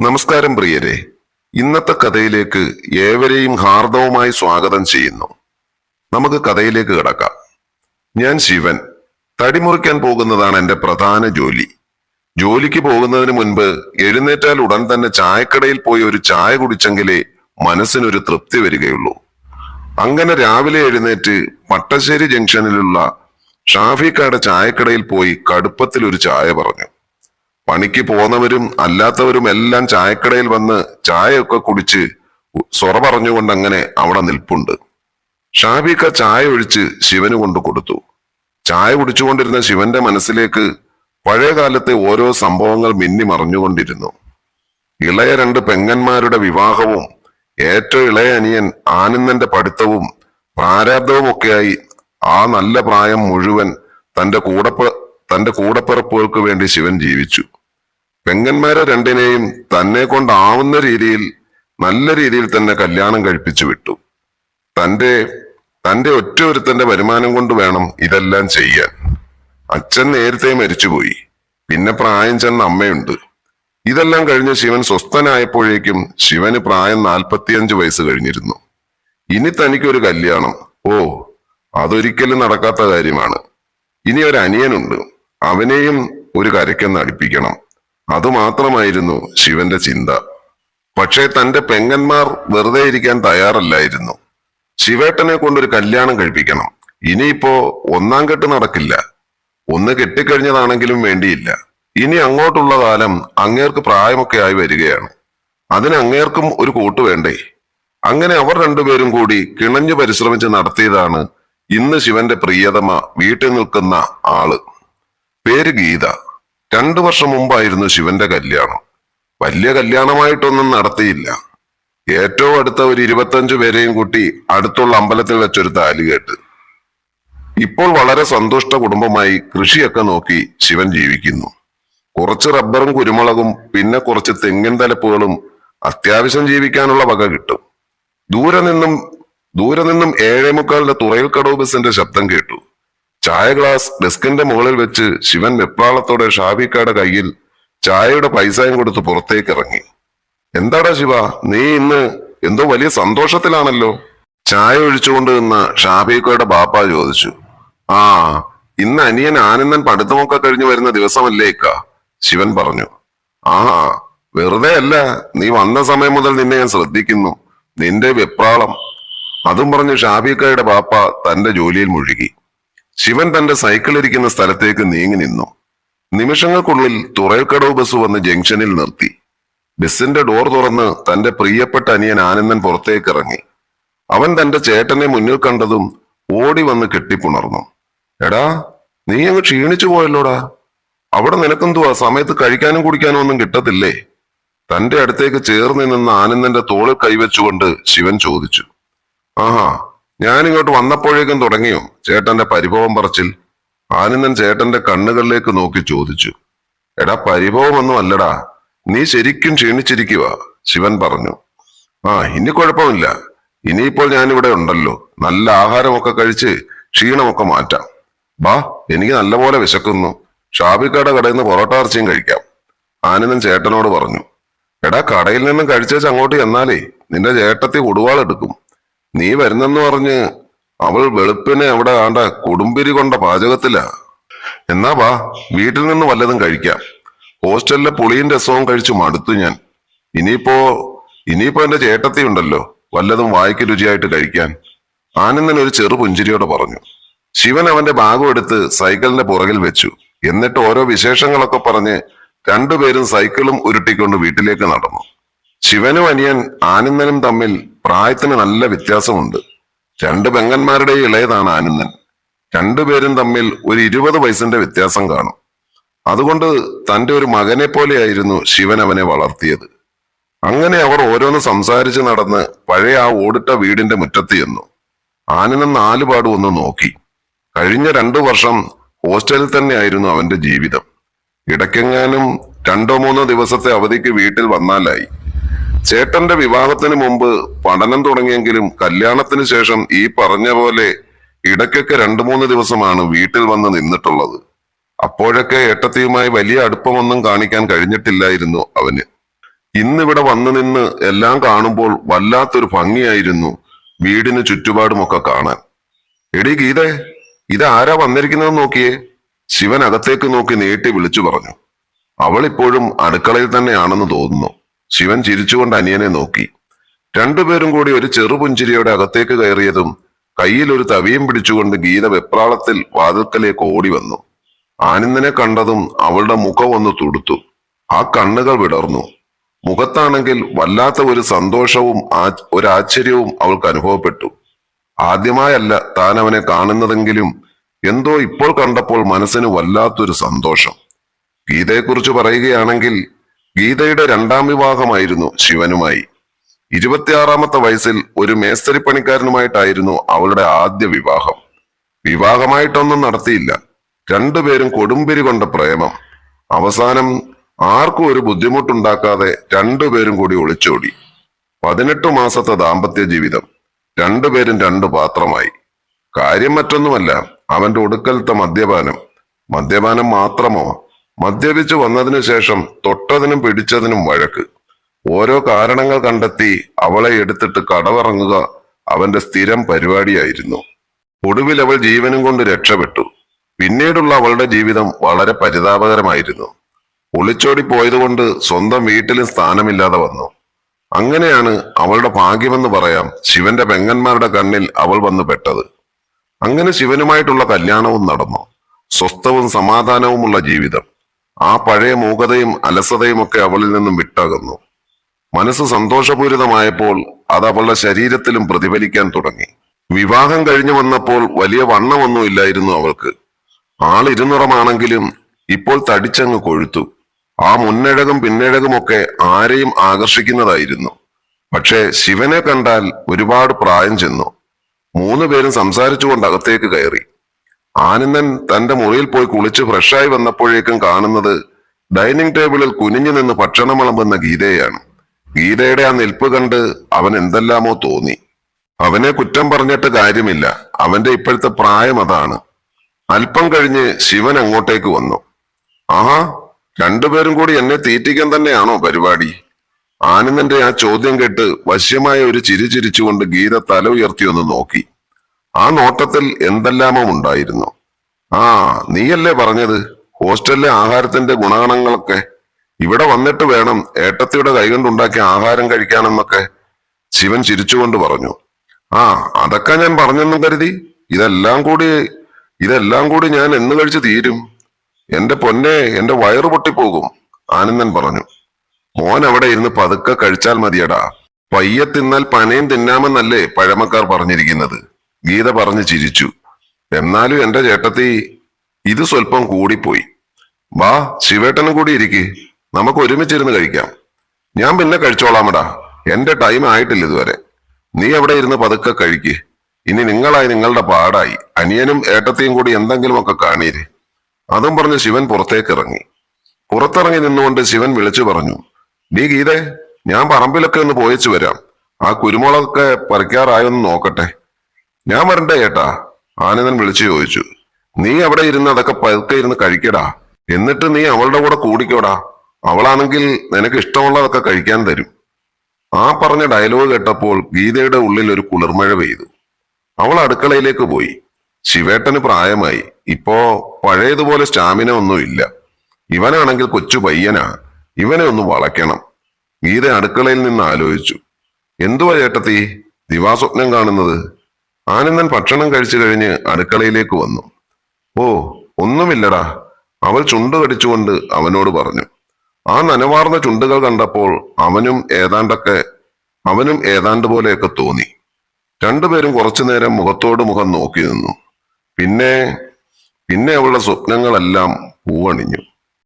നമസ്കാരം പ്രിയരെ. ഇന്നത്തെ കഥയിലേക്ക് ഏവരെയും ഹാർദവുമായി സ്വാഗതം ചെയ്യുന്നു. നമുക്ക് കഥയിലേക്ക് കിടക്കാം. ഞാൻ ശിവൻ. തടിമുറിക്കാൻ പോകുന്നതാണ് എന്റെ പ്രധാന ജോലി. ജോലിക്ക് പോകുന്നതിന് മുൻപ് എഴുന്നേറ്റാൽ ഉടൻ തന്നെ ചായക്കടയിൽ പോയി ഒരു ചായ കുടിച്ചെങ്കിലേ മനസ്സിനൊരു തൃപ്തി വരികയുള്ളൂ. അങ്ങനെ രാവിലെ എഴുന്നേറ്റ് പട്ടശ്ശേരി ജംഗ്ഷനിലുള്ള ഷാഫിക്കാട് ചായക്കടയിൽ പോയി കടുപ്പത്തിൽ ഒരു ചായ പറഞ്ഞു. പണിക്ക് പോന്നവരും അല്ലാത്തവരും എല്ലാം ചായക്കടയിൽ വന്ന് ചായയൊക്കെ കുടിച്ച് സൊറ പറഞ്ഞുകൊണ്ട് അങ്ങനെ അവിടെ നിൽപ്പുണ്ട്. ഷാബിക്ക ചായ ഒഴിച്ച് ശിവന് കൊണ്ട് കൊടുത്തു. ചായ കുടിച്ചുകൊണ്ടിരുന്ന ശിവന്റെ മനസ്സിലേക്ക് പഴയ കാലത്തെ ഓരോ സംഭവങ്ങൾ മിന്നി മറിഞ്ഞുകൊണ്ടിരുന്നു. ഇളയ രണ്ട് പെങ്ങന്മാരുടെ വിവാഹവും ഏറ്റവും ഇളയ അനിയൻ ആനന്ദന്റെ പഠിത്തവും പ്രാരാബ്ദവും ഒക്കെയായി ആ നല്ല പ്രായം മുഴുവൻ തന്റെ കൂടപ്പ തന്റെ കൂടപ്പിറപ്പുകൾക്ക് വേണ്ടി ശിവൻ ജീവിച്ചു. പെങ്ങന്മാരെ രണ്ടിനെയും തന്നെ കൊണ്ടാവുന്ന രീതിയിൽ നല്ല രീതിയിൽ തന്നെ കല്യാണം കഴിപ്പിച്ചു വിട്ടു. തന്റെ തന്റെ ഒറ്റ ഒരുത്തന്റെ വരുമാനം കൊണ്ട് വേണം ഇതെല്ലാം ചെയ്യാൻ. അച്ഛൻ നേരത്തെ മരിച്ചുപോയി. പിന്നെ പ്രായം ചെന്ന അമ്മയുണ്ട്. ഇതെല്ലാം കഴിഞ്ഞ് ശിവൻ സ്വസ്ഥനായപ്പോഴേക്കും ശിവന് പ്രായം നാൽപ്പത്തിയഞ്ച് വയസ്സ് കഴിഞ്ഞിരുന്നു. ഇനി തനിക്കൊരു കല്യാണം. ഓ അതൊരിക്കലും നടക്കാത്ത കാര്യമാണ്. ഇനി ഒരു അനിയനുണ്ട്. അവനെയും ഒരു കരയ്ക്കെന്ന് അടുപ്പിക്കണം. അതുമാത്രമായിരുന്നു ശിവന്റെ ചിന്ത. പക്ഷേ തന്റെ പെങ്ങന്മാർ വെറുതെ ഇരിക്കാൻ തയ്യാറല്ലായിരുന്നു. ശിവേട്ടനെ കൊണ്ടൊരു കല്യാണം കഴിപ്പിക്കണം. ഇനിയിപ്പോ ഒന്നാം കെട്ട് നടക്കില്ല. ഒന്ന് കെട്ടിക്കഴിഞ്ഞതാണെങ്കിലും വേണ്ടിയില്ല. ഇനി അങ്ങോട്ടുള്ള കാലം അങ്ങേർക്ക് പ്രായമൊക്കെ ആയി വരികയാണ്. അതിന് അങ്ങേർക്കും ഒരു കൂട്ട് വേണ്ടേ? അങ്ങനെ അവർ രണ്ടുപേരും കൂടി കിണഞ്ഞു പരിശ്രമിച്ച് നടത്തിയതാണ് ഇന്ന് ശിവന്റെ പ്രിയതമ വീട്ടിൽ നിൽക്കുന്ന ആൾ. പേര് ഗീത. രണ്ടു വർഷം മുമ്പായിരുന്നു ശിവന്റെ കല്യാണം. വലിയ കല്യാണമായിട്ടൊന്നും നടത്തിയില്ല. ഏറ്റവും അടുത്ത ഒരു ഇരുപത്തഞ്ചു പേരെയും കൂട്ടി അടുത്തുള്ള അമ്പലത്തിൽ വെച്ചൊരു താലി കേട്ട്. ഇപ്പോൾ വളരെ സന്തുഷ്ട കുടുംബമായി കൃഷിയൊക്കെ നോക്കി ശിവൻ ജീവിക്കുന്നു. കുറച്ച് റബ്ബറും കുരുമുളകും പിന്നെ കുറച്ച് തെങ്ങിൻ തലപ്പുകളും അത്യാവശ്യം ജീവിക്കാനുള്ള വക കിട്ടും. ദൂരെ നിന്നും ദൂരെ നിന്നും ഏഴേമുക്കാലിന്റെ തുറയിൽ കടവ് ബസിന്റെ ശബ്ദം കേട്ടു. ചായ ഗ്ലാസ് ഡെസ്കിന്റെ മുകളിൽ വെച്ച് ശിവൻ വെപ്രാളത്തോടെ ഷാബിക്കയുടെ കയ്യിൽ ചായയുടെ പൈസയും കൊടുത്ത് പുറത്തേക്ക് ഇറങ്ങി എന്താടാ ശിവ നീ ഇന്ന് എന്തോ വലിയ സന്തോഷത്തിലാണല്ലോ? ചായ ഒഴിച്ചുകൊണ്ട് നിന്ന ഷാബിക്കയുടെ ബാപ്പ ചോദിച്ചു. ആ ഇന്ന് അനിയൻ ആനന്ദൻ പഠിത്തമൊക്കെ കഴിഞ്ഞു വരുന്ന ദിവസമല്ലേ ഇക്ക? ശിവൻ പറഞ്ഞു. ആ വെറുതെ അല്ല നീ വന്ന സമയം മുതൽ നിന്നെ ഞാൻ ശ്രദ്ധിക്കുന്നു. നിന്റെ വെപ്രാളം. അതും പറഞ്ഞ് ഷാബിക്കയുടെ ബാപ്പ തന്റെ ജോലിയിൽ മുഴുകി. ശിവൻ തന്റെ സൈക്കിൾ ഇരിക്കുന്ന സ്ഥലത്തേക്ക് നീങ്ങി നിന്നു. നിമിഷങ്ങൾക്കുള്ളിൽ തുറയൽക്കടവ് ബസ് വന്ന് ജംഗ്ഷനിൽ നിർത്തി. ബസിന്റെ ഡോർ തുറന്ന് തന്റെ പ്രിയപ്പെട്ട അനിയൻ ആനന്ദൻ പുറത്തേക്ക് ഇറങ്ങി അവൻ തന്റെ ചേട്ടനെ മുന്നിൽ കണ്ടതും ഓടി വന്ന് കെട്ടിപ്പുണർന്നു. എടാ നീ അങ്ങ് ക്ഷീണിച്ചു പോയല്ലോടാ? അവിടെ നിനക്കെന്തുവാ? സമയത്ത് കഴിക്കാനും കുടിക്കാനും ഒന്നും കിട്ടത്തില്ലേ? തന്റെ അടുത്തേക്ക് ചേർന്ന് നിന്ന ആനന്ദന്റെ തോളിൽ കൈവച്ചുകൊണ്ട് ശിവൻ ചോദിച്ചു. ആഹാ ഞാനിങ്ങോട്ട് വന്നപ്പോഴേക്കും തുടങ്ങിയോ? ചേട്ടന്റെ പരിഭവം പറച്ചിൽ. ആനന്ദൻ ചേട്ടന്റെ കണ്ണുകളിലേക്ക് നോക്കി ചോദിച്ചു. എടാ പരിഭവമൊന്നും അല്ലടാ. നീ ശരിക്കും ക്ഷീണിച്ചിരിക്കുക ശിവൻ പറഞ്ഞു. ആ ഇനി കുഴപ്പമില്ല. ഇനിയിപ്പോൾ ഞാനിവിടെ ഉണ്ടല്ലോ. നല്ല ആഹാരമൊക്കെ കഴിച്ച് ക്ഷീണമൊക്കെ മാറ്റാം. ബാ എനിക്ക് നല്ലപോലെ വിശക്കുന്നു. ഷാബിക്കട കടയിൽ നിന്ന് പൊറോട്ട ഇറച്ചിയും കഴിക്കാം. ആനന്ദൻ ചേട്ടനോട് പറഞ്ഞു. എടാ കടയിൽ നിന്നും കഴിച്ചേച്ച് അങ്ങോട്ട് ചെന്നാലേ നിന്റെ ചേട്ടത്തി കൊടുവാളെടുക്കും നീ വരുന്നെന്ന് പറഞ്ഞ് അവൾ വെളുപ്പിനെ അവിടെ ആണ്ട കൊടുമ്പിരി കൊണ്ട പാചകത്തിലാ. എന്നാ വാ വീട്ടിൽ നിന്ന് വല്ലതും കഴിക്കാം. ഹോസ്റ്റലിലെ പുളിയും രസവും കഴിച്ചു മടുത്തു ഞാൻ. ഇനിയിപ്പോ ഇനിയിപ്പോ എന്റെ ചേട്ടത്തി ഉണ്ടല്ലോ വല്ലതും വായിക്ക് രുചിയായിട്ട് കഴിക്കാൻ. ആനന്ദൻ ഒരു ചെറു പുഞ്ചിരിയോടെ പറഞ്ഞു. ശിവൻ അവന്റെ ഭാഗം എടുത്ത് സൈക്കിളിന്റെ പുറകിൽ വെച്ചു. എന്നിട്ട് ഓരോ വിശേഷങ്ങളൊക്കെ പറഞ്ഞ് രണ്ടുപേരും സൈക്കിളും ഉരുട്ടിക്കൊണ്ട് വീട്ടിലേക്ക് നടന്നു. ശിവനും അനിയൻ ആനന്ദനും തമ്മിൽ പ്രായത്തിന് നല്ല വ്യത്യാസമുണ്ട്. രണ്ട് പെങ്ങന്മാരുടെ ഇളയതാണ് ആനന്ദൻ. രണ്ടുപേരും തമ്മിൽ ഒരു ഇരുപത് വയസ്സിന്റെ വ്യത്യാസം കാണും. അതുകൊണ്ട് തന്റെ ഒരു മകനെ പോലെയായിരുന്നു ശിവൻ അവനെ വളർത്തിയത്. അങ്ങനെ അവർ ഓരോന്ന് സംസാരിച്ച് നടന്ന് പഴയ ആ ഓടിട്ട വീടിന്റെ മുറ്റത്ത് ചെന്നു. ആനന്ദൻ നാലുപാടും ഒന്ന് നോക്കി. കഴിഞ്ഞ രണ്ടു വർഷം ഹോസ്റ്റലിൽ തന്നെയായിരുന്നു അവന്റെ ജീവിതം. ഇടയ്ക്കെങ്ങാനും രണ്ടോ മൂന്നോ ദിവസത്തെ അവധിക്ക് വീട്ടിൽ വന്നാലായി. ചേട്ടന്റെ വിവാഹത്തിന് മുമ്പ് പഠനം തുടങ്ങിയെങ്കിലും കല്യാണത്തിന് ശേഷം ഈ പറഞ്ഞ പോലെ ഇടയ്ക്കൊക്കെ രണ്ടു മൂന്ന് ദിവസമാണ് വീട്ടിൽ വന്ന് നിന്നിട്ടുള്ളത്. അപ്പോഴൊക്കെ ഏട്ടത്തിയുമായി വലിയ അടുപ്പമൊന്നും കാണിക്കാൻ കഴിഞ്ഞിട്ടില്ലായിരുന്നു അവന്. ഇന്നിവിടെ വന്നു നിന്ന് എല്ലാം കാണുമ്പോൾ വല്ലാത്തൊരു ഭംഗിയായിരുന്നു വീടിന് ചുറ്റുപാടുമൊക്കെ കാണാൻ. എടി ഗീതേ ഇത് ആരാ വന്നിരിക്കുന്നത് നോക്കിയേ? ശിവൻ അകത്തേക്ക് നോക്കി നീട്ടി വിളിച്ചു പറഞ്ഞു. അവൾ ഇപ്പോഴും അടുക്കളയിൽ തന്നെയാണെന്ന് തോന്നുന്നു. ശിവൻ ചിരിച്ചുകൊണ്ട് അനിയനെ നോക്കി. രണ്ടുപേരും കൂടി ഒരു ചെറുപുഞ്ചിരിയോടെ അകത്തേക്ക് കയറിയതും കയ്യിൽ ഒരു തവിയും പിടിച്ചുകൊണ്ട് ഗീത വെപ്രാളത്തിൽ വാതിൽക്കലേക്ക് ഓടി വന്നു. ആനന്ദനെ കണ്ടതും അവളുടെ മുഖം ഒന്ന് തുടുത്തു. ആ കണ്ണുകൾ വിടർന്നു. മുഖത്താണെങ്കിൽ വല്ലാത്ത ഒരു സന്തോഷവും ഒരു ആശ്ചര്യവും അവൾക്ക് അനുഭവപ്പെട്ടു. ആദ്യമായല്ല താൻ അവനെ കാണുന്നതെങ്കിലും എന്തോ ഇപ്പോൾ കണ്ടപ്പോൾ മനസ്സിന് വല്ലാത്തൊരു സന്തോഷം. ഗീതയെക്കുറിച്ച് പറയുകയാണെങ്കിൽ ഗീതയുടെ രണ്ടാം വിവാഹമായിരുന്നു ശിവനുമായി. ഇരുപത്തിയാറാമത്തെ വയസ്സിൽ ഒരു മേസ്തരി പണിക്കാരനുമായിട്ടായിരുന്നു അവളുടെ ആദ്യ വിവാഹം. വിവാഹമായിട്ടൊന്നും നടത്തിയില്ല. രണ്ടുപേരും കൊടുമ്പിരി കൊണ്ട പ്രേമം. അവസാനം ആർക്കും ഒരു ബുദ്ധിമുട്ടുണ്ടാക്കാതെ രണ്ടുപേരും കൂടി ഒളിച്ചോടി. പതിനെട്ട് മാസത്തെ ദാമ്പത്യ ജീവിതം. രണ്ടുപേരും രണ്ടു പാത്രമായി. കാര്യം മറ്റൊന്നുമല്ല അവന്റെ ഒടുക്കലത്തെ മദ്യപാനം. മദ്യപാനം മാത്രമോ മദ്യപിച്ചു വന്നതിനു ശേഷം തൊട്ടതിനും പിടിച്ചതിനും വഴക്ക്. ഓരോ കാരണങ്ങൾ കണ്ടെത്തി അവളെ എടുത്തിട്ട് കടവറങ്ങുക അവന്റെ സ്ഥിരം പരിപാടിയായിരുന്നു. ഒടുവിൽ അവൾ ജീവനും കൊണ്ട് രക്ഷപ്പെട്ടു. പിന്നീടുള്ള അവളുടെ ജീവിതം വളരെ പരിതാപകരമായിരുന്നു. ഒളിച്ചോടി പോയതുകൊണ്ട് സ്വന്തം വീട്ടിലും സ്ഥാനമില്ലാതെ വന്നു. അങ്ങനെയാണ് അവളുടെ ഭാഗ്യമെന്ന് പറയാം ശിവന്റെ പെങ്ങന്മാരുടെ കണ്ണിൽ അവൾ വന്നു പെട്ടത്. അങ്ങനെ ശിവനുമായിട്ടുള്ള കല്യാണവും നടന്നു. സ്വസ്ഥവും സമാധാനവുമുള്ള ജീവിതം. ആ പഴയ മൂകതയും അലസതയും ഒക്കെ അവളിൽ നിന്നും വിട്ടകന്നു. മനസ്സ് സന്തോഷപൂരിതമായപ്പോൾ അത് അവളുടെ ശരീരത്തിലും പ്രതിഫലിക്കാൻ തുടങ്ങി. വിവാഹം കഴിഞ്ഞു വന്നപ്പോൾ വലിയ വണ്ണമൊന്നും ഇല്ലായിരുന്നു അവൾക്ക്. ആൾ ഇരുന്നുറമാണെങ്കിലും ഇപ്പോൾ തടിച്ചങ്ങ് കൊഴുത്തു. ആ മുന്നഴകും പിന്നഴകുമൊക്കെ ആരെയും ആകർഷിക്കുന്നതായിരുന്നു. പക്ഷേ ശിവനെ കണ്ടാൽ ഒരുപാട് പ്രായം ചെന്നു. മൂന്ന് പേരും സംസാരിച്ചുകൊണ്ട് അകത്തേക്ക് കയറി. ആനന്ദൻ തന്റെ മുറിയിൽ പോയി കുളിച്ച് ഫ്രഷായി വന്നപ്പോഴേക്കും കാണുന്നത് ഡൈനിങ് ടേബിളിൽ കുനിഞ്ഞു നിന്ന് ഭക്ഷണം വിളമ്പുന്ന ഗീതയാണ് ഗീതയുടെ ആ നിൽപ്പ് കണ്ട് അവൻ എന്തെല്ലാമോ തോന്നി. അവനെ കുറ്റം പറഞ്ഞിട്ട് കാര്യമില്ല. അവന്റെ ഇപ്പോഴത്തെ പ്രായം അതാണ്. അല്പം കഴിഞ്ഞ് ശിവൻ അങ്ങോട്ടേക്ക് വന്നു. ആഹാ രണ്ടുപേരും കൂടി എന്നെ തീറ്റിക്കാൻ തന്നെയാണോ പരിപാടി? ആനന്ദന്റെ ആ ചോദ്യം കേട്ട് വശ്യമായ ഒരു ചിരി ചിരിച്ചുകൊണ്ട് ഗീത തല ഉയർത്തിയൊന്ന് നോക്കി. ആ നോട്ടത്തിൽ എന്തെല്ലാമോ ഉണ്ടായിരുന്നു. ആ നീയല്ലേ പറഞ്ഞത്? ഹോസ്റ്റലിലെ ആഹാരത്തിന്റെ ഗുണഗണങ്ങളൊക്കെ. ഇവിടെ വന്നിട്ട് വേണം ഏട്ടത്തിയുടെ കൈകൊണ്ടുണ്ടാക്കിയ ആഹാരം കഴിക്കാനെന്നൊക്കെ ശിവൻ ചിരിച്ചുകൊണ്ട് പറഞ്ഞു. ആ അതൊക്കെ ഞാൻ പറഞ്ഞെന്നും കരുതി. ഇതെല്ലാം കൂടി ഇതെല്ലാം കൂടി ഞാൻ എന്ന് കഴിച്ച് തീരും. എന്റെ പൊന്നെ എന്റെ വയറ് പൊട്ടിപ്പോകും ആനന്ദൻ പറഞ്ഞു. മോൻ അവിടെ ഇരുന്ന് പതുക്കെ കഴിച്ചാൽ മതിയടാ. പയ്യെ തിന്നാൽ പനയും തിന്നാമെന്നല്ലേ പഴമക്കാർ പറഞ്ഞിരിക്കുന്നത്. ഗീത പറഞ്ഞു ചിരിച്ചു. എന്നാലും എന്റെ ചേട്ടത്തി ഇത് സ്വല്പം കൂടിപ്പോയി. വാ ശിവേട്ടനും കൂടി ഇരിക്ക്. നമുക്ക് ഒരുമിച്ചിരുന്ന് കഴിക്കാം. ഞാൻ പിന്നെ കഴിച്ചോളാമടാ. എന്റെ ടൈം ആയിട്ടില്ല ഇതുവരെ. നീ എവിടെ ഇരുന്ന് പതുക്കെ കഴിക്ക്. ഇനി നിങ്ങളായി നിങ്ങളുടെ പാടായി. അനിയനും ഏട്ടത്തെയും കൂടി എന്തെങ്കിലുമൊക്കെ കാണീര്. അതും പറഞ്ഞ് ശിവൻ പുറത്തേക്ക് ഇറങ്ങി. പുറത്തിറങ്ങി നിന്നുകൊണ്ട് ശിവൻ വിളിച്ചു പറഞ്ഞു നീ ഗീതേ ഞാൻ പറമ്പിലൊക്കെ ഒന്ന് പോയച്ചു വരാം. ആ കുരുമുളകൊക്കെ പറിക്കാറായൊന്ന് നോക്കട്ടെ. ഞാൻ വരണ്ടേ ഏട്ടാ? ആനന്ദൻ വിളിച്ചു ചോദിച്ചു. നീ അവിടെ ഇരുന്ന് അതൊക്കെ പതുക്കെ ഇരുന്ന് കഴിക്കടാ. എന്നിട്ട് നീ അവളുടെ കൂടെ കൂടിക്കോടാ. അവളാണെങ്കിൽ നിനക്ക് ഇഷ്ടമുള്ളതൊക്കെ കഴിക്കാൻ തരും. ആ പറഞ്ഞ ഡയലോഗ് കേട്ടപ്പോൾ ഗീതയുടെ ഉള്ളിൽ ഒരു കുളിർമഴ പെയ്തു. അവൾ അടുക്കളയിലേക്ക് പോയി. ശിവേട്ടന് പ്രായമായി. ഇപ്പോ പഴയതുപോലെ സ്റ്റാമിന ഒന്നുമില്ല ഇവനാണെങ്കിൽ കൊച്ചു പയ്യനാ. ഇവനെ ഒന്ന് വളയ്ക്കണം. ഗീത അടുക്കളയിൽ നിന്ന് ആലോചിച്ചു. എന്തുവാ ചേട്ടത്തി? ദിവാസ്വപ്നം കാണുന്നത്? ആനന്ദൻ ഭക്ഷണം കഴിച്ചു കഴിഞ്ഞ് അടുക്കളയിലേക്ക് വന്നു. ഓ ഒന്നുമില്ലടാ അവൾ ചുണ്ട് കടിച്ചുകൊണ്ട് അവനോട് പറഞ്ഞു. ആ നനവാർന്ന ചുണ്ടുകൾ കണ്ടപ്പോൾ അവനും ഏതാണ്ടൊക്കെ അവനും ഏതാണ്ട് പോലെയൊക്കെ തോന്നി. രണ്ടുപേരും കുറച്ചു നേരം മുഖത്തോട് മുഖം നോക്കി നിന്നു. പിന്നെ പിന്നെ അവളുടെ സ്വപ്നങ്ങളെല്ലാം പൂവണിഞ്ഞു.